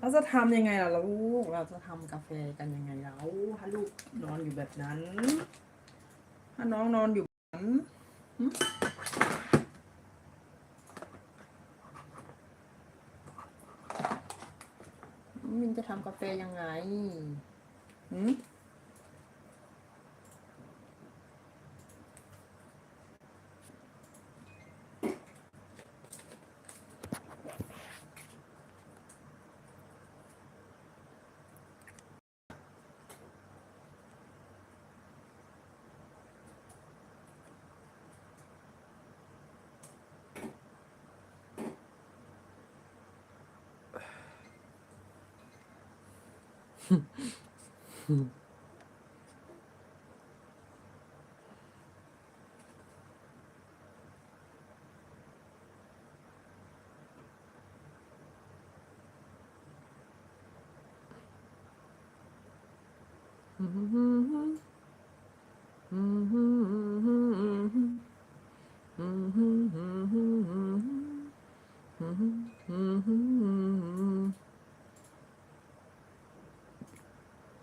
เราจะทำยังไงล่ะลูก เราจะทำกาแฟกันยังไงแล้วถ้าลูกนอนอยู่แบบนั้น ถ้าน้องนอนอยู่แบบนั้นมินจะทำกาแฟยังไงอืม 哼哼嗯哼哼哼嗯哼。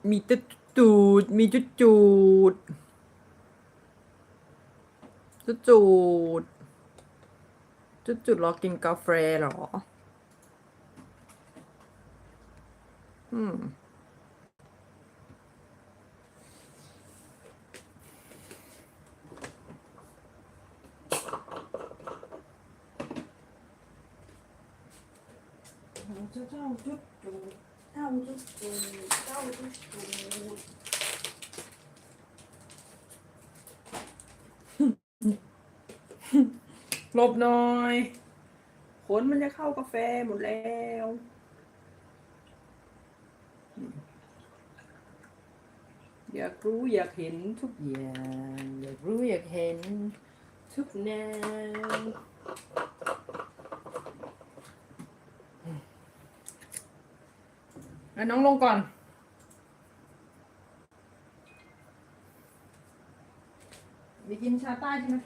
มีจุดจูดมีจุดจูดจุดจูดจุดจูดรอกินกาแฟเหรอ อืมเจ้าเจ้าจุดจูดเจ้าจุดจูดเจ้าจุดจูดหลบหน่อย ขนมันจะเข้ากาแฟหมดแล้ว อยากรู้อยากเห็นทุกอย่าง อยากรู้อยากเห็นทุกแนว อะน้องลงก่อน ไปกินชาใต้ใช่ไหม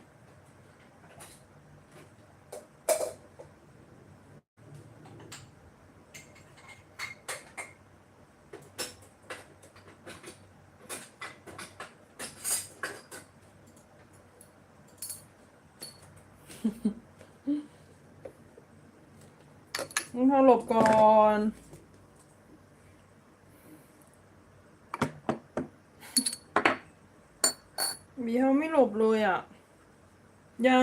น้องเท้าหลบก่อน บีเขาไม่หลบเลยอะ อย่า